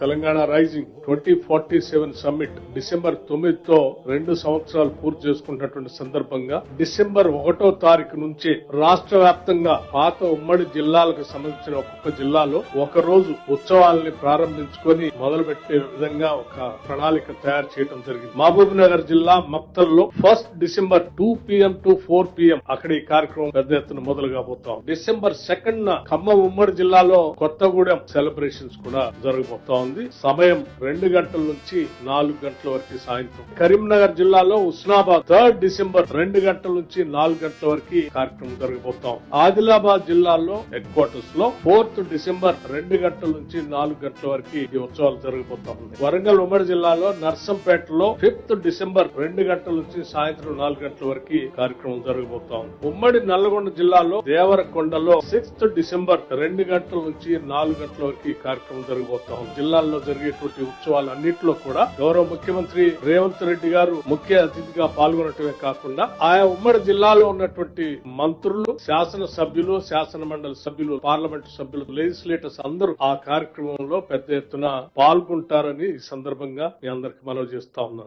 Telangana rising twenty forty seven summit December తొమ్మిదితో రెండు సంవత్సరాలు పూర్తి చేసుకున్నటువంటి సందర్భంగా డిసెంబర్ ఒకటో తారీఖు నుంచి రాష్ట్ర వ్యాప్తంగా పాత ఉమ్మడి జిల్లాలకు సంబంధించిన ఒక్కొక్క జిల్లాలో ఒక రోజు ఉత్సవాల్ని ప్రారంభించుకొని మొదలుపెట్టే విధంగా ఒక ప్రణాళిక తయారు చేయడం జరిగింది. మహబూబ్ నగర్ జిల్లా మక్తల్లో first December two PM to four PM అక్కడ ఈ కార్యక్రమం పెద్ద ఎత్తున మొదలు కాబోతాం డిసెంబర్ సెకండ్ న ఖమ్మం ఉమ్మడి జిల్లాలో కొత్తగూడెం సెలబ్రేషన్స్ కూడా జరగబోతా ఉంది సమయం రెండు గంటల నుంచి నాలుగు గంటల వరకు సాయంత్రం. కరీంనగర్ జిల్లాలో ఉస్నాబాద్ థర్డ్ డిసెంబర్ రెండు గంటల నుంచి నాలుగు గంటల వరకు కార్యక్రమం జరగబోతాం ఆదిలాబాద్ జిల్లాలో హెడ్ క్వార్టర్స్లో ఫోర్త్ డిసెంబర్ రెండు గంటల నుంచి నాలుగు గంటల వరకు ఈ ఉత్సవాలు జరగబోతా వరంగల్ ఉమ్మడి జిల్లాలో నర్సంపేటలో ఫిఫ్త్ డిసెంబర్ రెండు గంటల నుంచి సాయంత్రం నాలుగు గంటల వరకు కార్యక్రమం జరగబోతా ఉంది ఉమ్మడి నల్లగొండ జిల్లాలో దేవరకొండలో సిక్స్త్ డిసెంబర్ రెండు గంటల నుంచి నాలుగు గంటల వరకు కార్యక్రమం జరగబోతా ఉంది జిల్లాల్లో జరిగేటువంటి ఉత్సవాలు అన్నింటిలో కూడా గౌరవ ముఖ్యమంత్రి రేవంత్ రెడ్డి గారు ముఖ్య అతిథిగా పాల్గొనటమే కాకుండా ఆయా ఉమ్మడి జిల్లాలో ఉన్నటువంటి మంత్రులు శాసన సభ్యులు శాసన మండలి సభ్యులు పార్లమెంటు సభ్యులు లెజిస్లేటర్స్ అందరూ ఆ కార్యక్రమంలో పెద్ద ఎత్తున పాల్గొంటారని ఈ సందర్భంగా మీ అందరికి మనవి చేస్తా ఉన్నాను.